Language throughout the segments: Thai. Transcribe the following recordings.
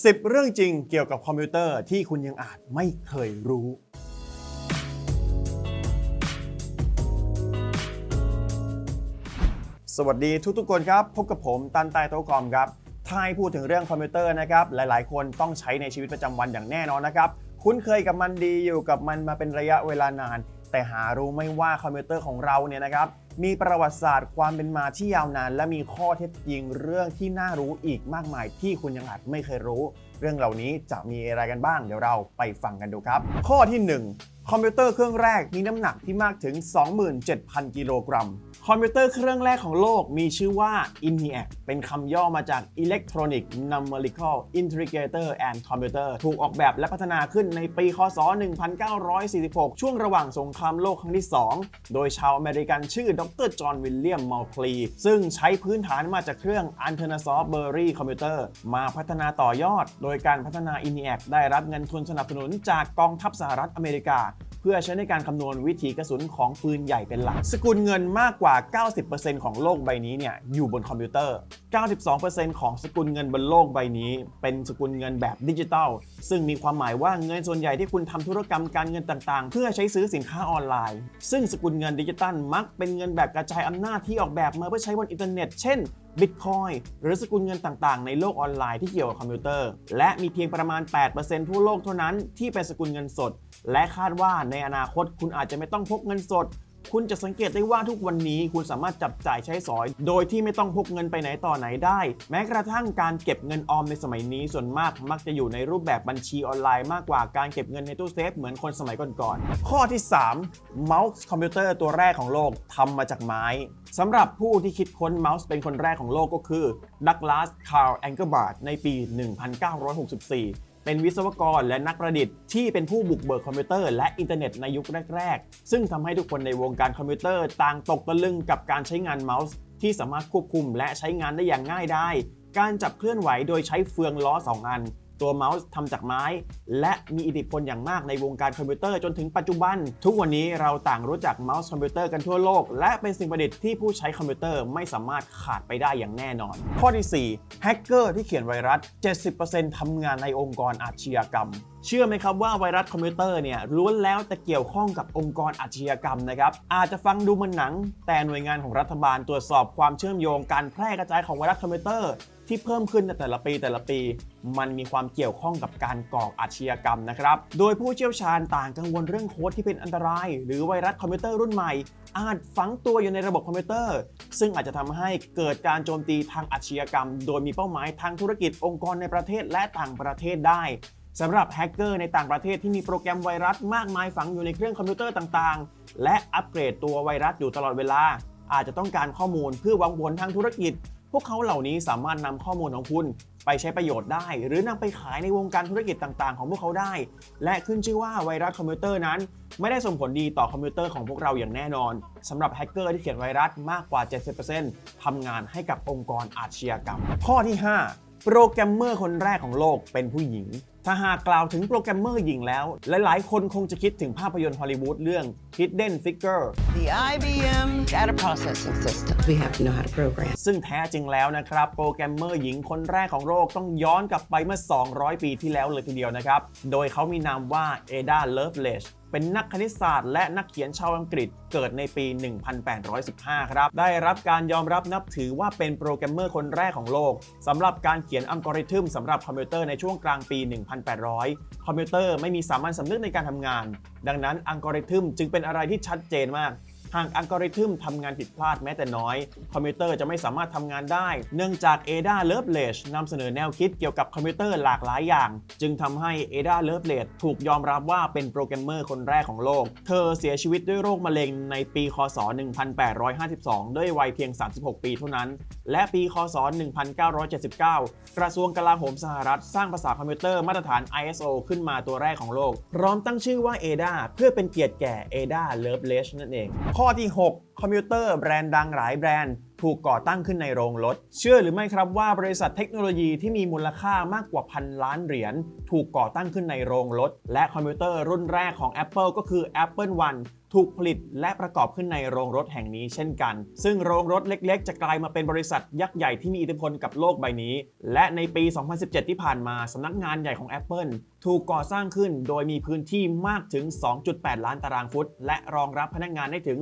10 เรื่องจริงเกี่ยวกับคอมพิวเตอร์ที่คุณยังอาจไม่เคยรู้ สวัสดีทุกๆคนครับ พบกับผมตันไตโตกอมครับถ้าให้พูดถึงเรื่องคอมพิวเตอร์นะครับหลายๆ คนต้องใช้ในชีวิตประจำวันอย่างแน่นอนนะครับ คุ้นเคยกับมันดีอยู่กับมันมาเป็นระยะเวลานาน แต่หารู้ไม่ว่าคอมพิวเตอร์ของเราเนี่ยนะครับมีประวัติศาสตร์ความเป็นมาที่ยาวนาน และมีข้อเท็จจริงเรื่องที่น่ารู้อีกมากมายที่คุณยังอาจไม่เคยรู้ เรื่องเหล่านี้จะมีอะไรกันบ้าง เดี๋ยวเราไปฟังกันดูครับ ข้อที่ 1 คอมพิวเตอร์เครื่องแรกมีน้ำหนักที่มากถึง 27,000 กิโลกรัม คอมพิวเตอร์เครื่องแรกของโลกมีชื่อว่า ENIAC เป็นคำย่อมาจาก Electronic Numerical Integrator and Computer ถูกออกแบบและพัฒนาขึ้นในปี คศ 1946 ช่วงระหว่างสงครามโลกครั้งที่ 2 โดยชาวอเมริกันชื่อ ดรจอห์นวิลเลียมมัลคลี ซึ่งใช้พื้นฐานมาจากเครื่อง a n t e n a s o f t Berry คอมพิวเตอร์มาพัฒนาต่อยอด โดยการพัฒนา ENIAC ได้รับเงินทุนสนับสนุนจากกองทัพสหรัฐอเมริกา เพื่อใช้ในการคำนวณวิถีกระสุนของปืนใหญ่เป็นหลัก สกุลเงินมากกว่า 90%ของโลกใบนี้เนี่ยอยู่บนคอมพิวเตอร์ 92%ของสกุลเงินบนโลกใบนี้ เป็นสกุลเงินแบบดิจิทัล ซึ่งมีความหมายว่าเงินส่วนใหญ่ที่คุณทำธุรกรรมการเงินต่างๆ เพื่อใช้ซื้อสินค้าออนไลน์ ซึ่งสกุลเงินดิจิตัลมักเป็นเงินแบบกระจายอำนาจที่ออกแบบมาเพื่อใช้บนอินเทอร์เน็ต เช่น Bitcoin หรือสกุลเงินต่างๆ ในโลกออนไลน์ที่เกี่ยวกับคอมพิวเตอร์ และมีเพียงประมาณ 8%ทั่วโลกเท่านั้นที่เป็นสกุลเงินสด และคาดว่าในอนาคตคุณอาจจะไม่ต้องพกเงินสด คุณจะสังเกตได้ว่าทุกวันนี้คุณสามารถจับจ่ายใช้สอย โดยที่ไม่ต้องพกเงินไปไหนต่อไหนได้ แม้กระทั่งการเก็บเงินออมในสมัยนี้ส่วนมากมักจะอยู่ในรูปแบบบัญชีออนไลน์มากกว่าการเก็บเงินในตู้เซฟเหมือนคนสมัยก่อนๆข้อที่ 3 เมาส์คอมพิวเตอร์ตัวแรกของโลกทำมาจากไม้สำหรับผู้ที่คิดค้นเมาส์เป็นคนแรกของโลกก็คือดักลาสคาร์ลแองเกอร์บาร์ดในปี 1964 เป็นวิศวกรและนักประดิษฐ์ที่เป็นผู้บุกเบิกคอมพิวเตอร์และอินเทอร์เน็ตในยุคแรก ๆ ซึ่งทำให้ทุกคนในวงการคอมพิวเตอร์ต่างตกตะลึงกับการใช้งานเมาส์ที่สามารถควบคุมและใช้งานได้อย่างง่ายได้ การจับเคลื่อนไหวโดยใช้เฟืองล้อ 2 อัน ตัวเมาส์ทำจากไม้ และมีอิทธิพลอย่างมากในวงการคอมพิวเตอร์จนถึงปัจจุบัน ทุกวันนี้เราต่างรู้จักเมาส์คอมพิวเตอร์กันทั่วโลก และเป็นสิ่งประดิษฐ์ที่ผู้ใช้คอมพิวเตอร์ไม่สามารถขาดไปได้อย่างแน่นอน ข้อที่4แฮกเกอร์ที่เขียนไวรัส 70%ทำงานในองค์กรอาชญากรรมเชื่อไหมครับว่าไวรัสคอมพิวเตอร์เนี่ยล้วนแล้วแต่เกี่ยวข้องกับองค์กรอาชญากรรมนะครับอาจจะฟังดูมือนหนัง แต่หน่วยงานของรัฐบาลตรวจสอบความเชื่อมโยงการแพร่กระจายของไวรัสคอมพิวเตอร์ที่เพิ่มขึ้นในแต่ละปีแต่ละปี มันมีความเกี่ยวข้องกับการก่ออาชญากรรมนะครับ โดยผู้เชี่ยวชาญต่างกังวลเรื่องโค้ดที่เป็นอันตราย หรือไวรัสคอมพิวเตอร์รุ่นใหม่ อาจฝังตัวอยู่ในระบบคอมพิวเตอร์ ซึ่งอาจจะทำให้เกิดการโจมตีทางอาชญากรรม โดยมีเป้าหมายทางธุรกิจองค์กรในประเทศและต่างประเทศได้สำหรับแฮกเกอร์ในต่างประเทศที่มีโปรแกรมไวรัสมากมายฝังอยู่ในเครื่องคอมพิวเตอร์ต่างๆ และอัปเกรดตัวไวรัสอยู่ตลอดเวลา อาจจะต้องการข้อมูลเพื่อวางผลทางธุรกิจ พวกเขาเหล่านี้สามารถนำข้อมูลของคุณไปใช้ประโยชน์ได้ หรือนำไปขายในวงการธุรกิจต่างๆ ของพวกเขาได้ และขึ้นชื่อว่าไวรัสคอมพิวเตอร์นั้น ไม่ได้ส่งผลดีต่อคอมพิวเตอร์ของพวกเราอย่างแน่นอนสำหรับแฮกเกอร์ที่เขียนไวรัสมากกว่า 70%ทำงานให้กับองค์กรอาชญากรรม ข้อที่ 5 โปรแกรมเมอร์คนแรกของโลกเป็นผู้หญิง ถ้าหากกล่าวถึงโปรแกรมเมอร์หญิงแล้ว หลาย ๆ คนคงจะคิดถึงภาพยนตร์ฮอลลีวูดเรื่อง Hidden Figure The IBM data processing system. We have to know how to program. ซึ่งแท้จริงแล้วนะครับ โปรแกรมเมอร์หญิงคนแรกของโลกต้องย้อนกลับไปเมื่อ 200 ปีที่แล้วเลยทีเดียวนะครับ โดยเขามีนามว่าเอดาเลิฟเลชเป็นนักคณิตศาสตร์และนักเขียนชาวอังกฤษเกิดในปี 1815 ครับ ได้รับการยอมรับนับถือว่าเป็นโปรแกรมเมอร์คนแรกของโลกสำหรับการเขียนอัลกอริทึมสำหรับคอมพิวเตอร์ในช่วงกลางปี1800 คอมพิวเตอร์ไม่มีสามัญสำนึกในการทำงาน ดังนั้นอัลกอริทึมจึงเป็นอะไรที่ชัดเจนมาก หากอัลกอริทึมทำงานผิดพลาดแม้แต่น้อย คอมพิวเตอร์จะไม่สามารถทำงานได้ เนื่องจาก Ada Lovelace นำเสนอแนวคิดเกี่ยวกับคอมพิวเตอร์หลากหลายอย่าง จึงทำให้ Ada Lovelace ถูกยอมรับว่าเป็นโปรแกรมเมอร์คนแรกของโลก เธอเสียชีวิตด้วยโรคมะเร็งในปีคศ 1852 ด้วยวัยเพียง 36 ปีเท่านั้น และปีคศ 1979 กระทรวงกลาโหมสหรัฐสร้างภาษาคอมพิวเตอร์มาตรฐาน ISO ขึ้นมาตัวแรกของโลก พร้อมตั้งชื่อว่า Ada เพื่อเป็นเกียรติแก่ Ada Lovelace นั่นเองข้อที่ 6 คอมพิวเตอร์แบรนด์ดังหลายแบรนด์ ถูกก่อตั้งขึ้นในโรงรถ เชื่อหรือไม่ครับว่าบริษัทเทคโนโลยีที่มีมูลค่ามากกว่าพันล้านเหรียญ ถูกก่อตั้งขึ้นในโรงรถ และคอมพิวเตอร์รุ่นแรกของ Apple ก็คือ Apple One ถูกผลิตและประกอบขึ้นในโรงรถแห่งนี้เช่นกัน ซึ่งโรงรถเล็กๆ จะกลายมาเป็นบริษัทยักษ์ใหญ่ที่มีอิทธิพลกับโลกใบนี้ และในปี 2017 ที่ผ่านมาสำนักงานใหญ่ของ Apple ถูกก่อสร้างขึ้นโดยมีพื้นที่มากถึง 2.8 ล้านตารางฟุต และรองรับพนักงานได้ถึง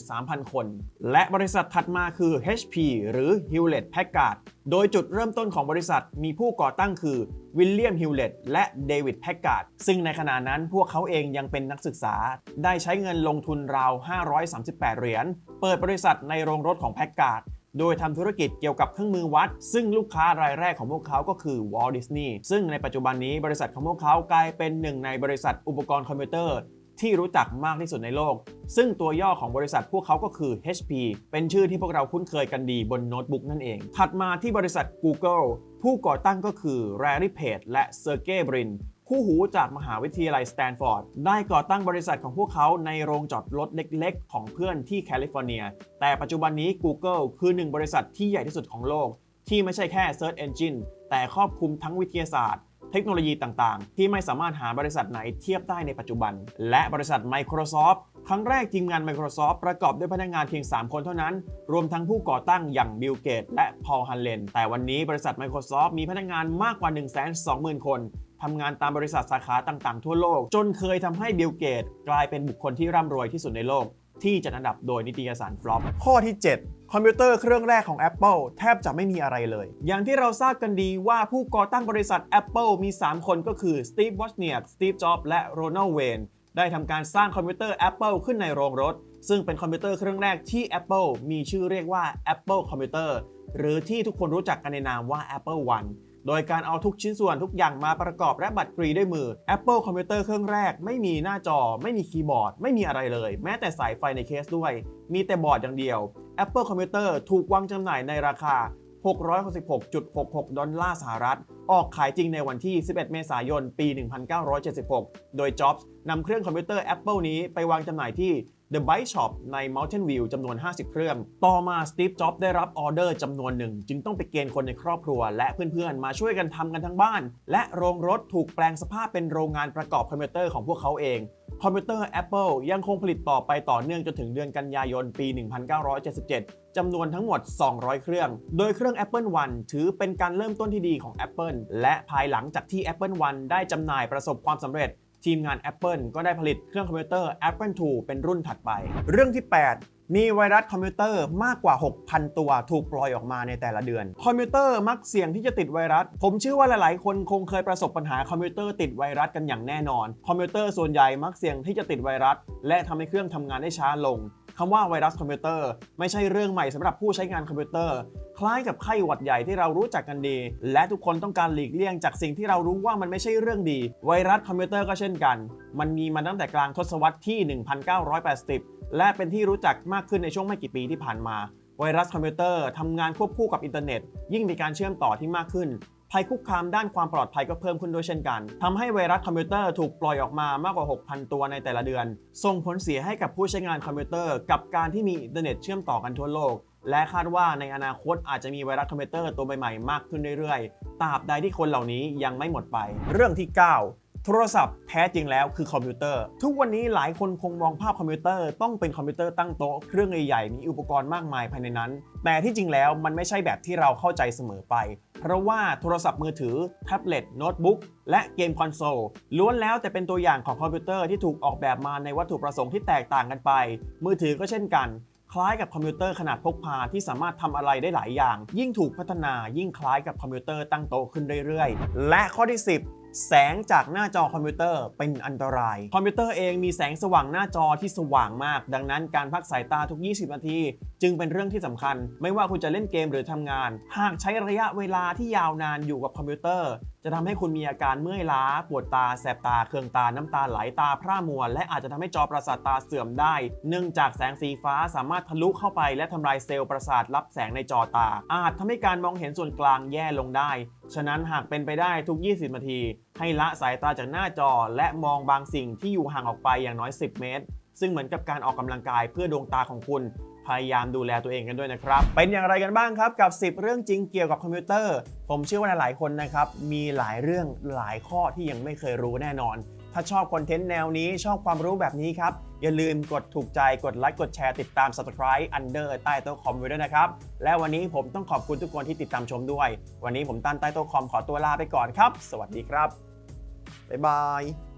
13,000 คน และบริษัทถัดมาคือ HP หรือ Hewlett Packard โดยจุดเริ่มต้นของบริษัทมีผู้ก่อตั้งคือวิลเลียมฮิวเลตและเดวิดแพคกการ์ดซึ่งในขณะนั้นพวกเขาเองยังเป็นนักศึกษา ได้ใช้เงินลงทุนราว 538 เหรียญ เปิดบริษัทในโรงรถของแพคการ์ดโดยทำธุรกิจเกี่ยวกับเครื่องมือวัด ซึ่งลูกค้ารายแรกของพวกเขาก็คือวอลดิสนีย์ซึ่งในปัจจุบันนี้บริษัทของพวกเขากลายเป็นหนึ่งในบริษัทอุปกรณ์คอมพิวเตอร์ ที่รู้จักมากที่สุดในโลก ซึ่งตัวย่อของบริษัทพวกเขาก็คือ HP เป็นชื่อที่พวกเราคุ้นเคยกันดีบนโน้ตบุ๊กนั่นเอง ถัดมาที่บริษัท Google ผู้ก่อตั้งก็คือ Larry Page และ Sergey Brin คู่หูจากมหาวิทยาลัยสแตนฟอร์ดได้ก่อตั้งบริษัทของพวกเขาในโรงจอดรถเล็กๆ ของเพื่อนที่แคลิฟอร์เนีย แต่ปัจจุบันนี้ Google คือหนึ่งบริษัทที่ใหญ่ที่สุดของโลก ที่ไม่ใช่แค่ Search Engine แต่ครอบคลุมทั้งวิทยาศาสตร์ เทคโนโลยีต่างๆ ที่ไม่สามารถหาบริษัทไหนเทียบได้ในปัจจุบัน และบริษัท Microsoft ครั้งแรกทีมงาน Microsoft ประกอบด้วยพนักงานเพียง 3 คนเท่านั้น รวมทั้งผู้ก่อตั้งอย่างบิลเกตและพอลฮันเลนแต่วันนี้บริษัท Microsoft มีพนักงานมากกว่า 120,000 คนทำงานตามบริษัทสาขาต่างๆ ทั่วโลก จนเคยทำให้บิลเกตกลายเป็นบุคคลที่ร่ำรวยที่สุดในโลก ที่จัดอันดับโดยนิตยสารฟลอปข้อที่ 7 คอมพิวเตอร์เครื่องแรกของ Apple แทบจะไม่มีอะไรเลย อย่างที่เราทราบกันดีว่าผู้ก่อตั้งบริษัท Apple มี 3 คนก็คือ Steve Wozniak Steve Jobs และ Ronald Wayne ได้ทำการสร้างคอมพิวเตอร์ Apple ขึ้นในโรงรถ ซึ่งเป็นคอมพิวเตอร์เครื่องแรกที่ Apple มีชื่อเรียกว่า Apple Computer หรือที่ทุกคนรู้จักกันในนามว่า Apple One โดยการเอาทุกชิ้นส่วนทุกอย่างมาประกอบและบัตรกรีด้วยมือ Apple คอมพิวเตอร์เครื่องแรก ไม่มีหน้าจอ ไม่มีคีย์บอร์ด ไม่มีอะไรเลย แม้แต่สายไฟในเคสด้วย มีแต่บอร์ดอย่างเดียว Apple คอมพิวเตอร์ถูกวางจำหน่ายในราคา 666.66 ดอลลาร์สหรัฐ ออกขายจริงในวันที่ 11 เมษายน ปี 1976 โดย Jobs นำเครื่องคอมพิวเตอร์ Apple นี้ไปวางจำหน่ายที่ The Byte Shop ใน Mountain View จำนวน 50 เครื่อง ต่อมา Steve Jobs ได้รับออเดอร์จำนวนหนึ่ง จึงต้องไปเกณฑ์คนในครอบครัว และเพื่อนๆ มาช่วยกันทำกันทั้งบ้าน และโรงรถถูกแปลงสภาพเป็นโรงงานประกอบคอมพิวเตอร์ของพวกเขาเอง คอมพิวเตอร์ Apple ยังคงผลิตต่อไปต่อเนื่องจนถึงเดือนกันยายนปี 1977 จำนวนทั้งหมด 200 เครื่อง โดยเครื่อง Apple One ถือเป็นการเริ่มต้นที่ดีของ Apple และภายหลังจากที่ Apple One ได้จำหน่ายประสบความสำเร็จทีมงาน Apple ก็ได้ผลิตเครื่องคอมพิวเตอร์ Apple II เป็นรุ่นถัดไป เรื่องที่ 8 มีไวรัสคอมพิวเตอร์มากกว่า 6,000 ตัวถูกปล่อยออกมาในแต่ละเดือน คอมพิวเตอร์มักเสี่ยงที่จะติดไวรัส ผมเชื่อว่าหลายๆ คนคงเคยประสบปัญหาคอมพิวเตอร์ติดไวรัสกันอย่างแน่นอน คอมพิวเตอร์ส่วนใหญ่มักเสี่ยงที่จะติดไวรัส และทำให้เครื่องทำงานได้ช้าลงคำว่าไวรัสคอมพิวเตอร์ไม่ใช่เรื่องใหม่สำหรับผู้ใช้งานคอมพิวเตอร์ คล้ายกับไข้หวัดใหญ่ที่เรารู้จักกันดี และทุกคนต้องการหลีกเลี่ยงจากสิ่งที่เรารู้ว่ามันไม่ใช่เรื่องดี ไวรัสคอมพิวเตอร์ก็เช่นกัน มันมีมาตั้งแต่กลางทศวรรษที่ 1980 และเป็นที่รู้จักมากขึ้นในช่วงไม่กี่ปีที่ผ่านมา ไวรัสคอมพิวเตอร์ทำงานควบคู่กับอินเทอร์เน็ต ยิ่งมีการเชื่อมต่อที่มากขึ้น ภัยคุกคามด้านความปลอดภัยก็เพิ่มขึ้นด้วยเช่นกันทำให้ไวรัสคอมพิวเตอร์ถูกปล่อยออกมามากกว่า 6,000 ตัวในแต่ละเดือน ส่งผลเสียให้กับผู้ใช้งานคอมพิวเตอร์ กับการที่มีอินเทอร์เน็ตเชื่อมต่อกันทั่วโลก และคาดว่าในอนาคตอาจจะมีไวรัสคอมพิวเตอร์ตัวใหม่ๆมากขึ้นเรื่อยๆ ตราบใดที่คนเหล่านี้ยังไม่หมดไป เรื่องที่ 9 โทรศัพท์แท้จริงแล้วคือคอมพิวเตอร์ ทุกวันนี้หลายคนคงมองภาพคอมพิวเตอร์ต้องเป็นคอมพิวเตอร์ตั้งโต๊ะเครื่องใหญ่ๆมีอุปกรณ์มากมายภายในนั้น แต่ที่จริงแล้วมันไม่ใช่แบบที่เราเข้าใจเสมอไป เพราะว่าโทรศัพท์มือถือ แท็บเล็ตโน้ตบุ๊กและเกมคอนโซลล้วนแล้วแต่เป็นตัวอย่างของคอมพิวเตอร์ที่ถูกออกแบบมาในวัตถุประสงค์ที่แตกต่างกันไป มือถือก็เช่นกันคล้ายกับคอมพิวเตอร์ขนาดพกพาที่สามารถทำอะไรได้หลายอย่าง ยิ่งถูกพัฒนายิ่งคล้ายกับคอมพิวเตอร์ตั้งโต๊ะขึ้นเรื่อยๆ และข้อที่ 10 แสงจากหน้าจอคอมพิวเตอร์เป็นอันตราย คอมพิวเตอร์เองมีแสงสว่างหน้าจอที่สว่างมาก ดังนั้นการพักสายตาทุก 20 นาที จึงเป็นเรื่องที่สำคัญ ไม่ว่าคุณจะเล่นเกมหรือทำงาน หากใช้ระยะเวลาที่ยาวนานอยู่กับคอมพิวเตอร์ จะทำให้คุณมีอาการเมื่อยล้า ปวดตา แสบตา เคืองตา น้ำตาไหล ตาพร่ามัว และอาจจะทำให้จอประสาทตาเสื่อมได้ เนื่องจากแสงสีฟ้าสามารถทะลุเข้าไปและทำลายเซลล์ประสาทรับแสงในจอตา อาจทำให้การมองเห็นส่วนกลางแย่ลงได้ ฉะนั้นหากเป็นไปได้ทุก 20 นาที ให้ละสายตาจากหน้าจอ และมองบางสิ่งที่อยู่ห่างออกไปอย่างน้อย 10 เมตรซึ่งเหมือนกับการออกกำลังกายเพื่อดวงตาของคุณ พยายามดูแลตัวเองกันด้วยนะครับ เป็นอย่างไรกันบ้างครับกับ 10 เรื่องจริงเกี่ยวกับคอมพิวเตอร์ ผมเชื่อว่าหลายๆคนนะครับมีหลายเรื่องหลายข้อที่ยังไม่เคยรู้แน่นอน ถ้าชอบคอนเทนต์แนวนี้ชอบความรู้แบบนี้ครับ อย่าลืมกดถูกใจกดไลค์กดแชร์ติดตาม subscribe under ใต้โต๊ะคอมไว้ด้วยนะครับ และวันนี้ผมต้องขอบคุณทุกคนที่ติดตามชมด้วย วันนี้ผมตั้นใต้โต๊ะคอมขอตัวลาไปก่อนครับ สวัสดีครับบ๊ายบาย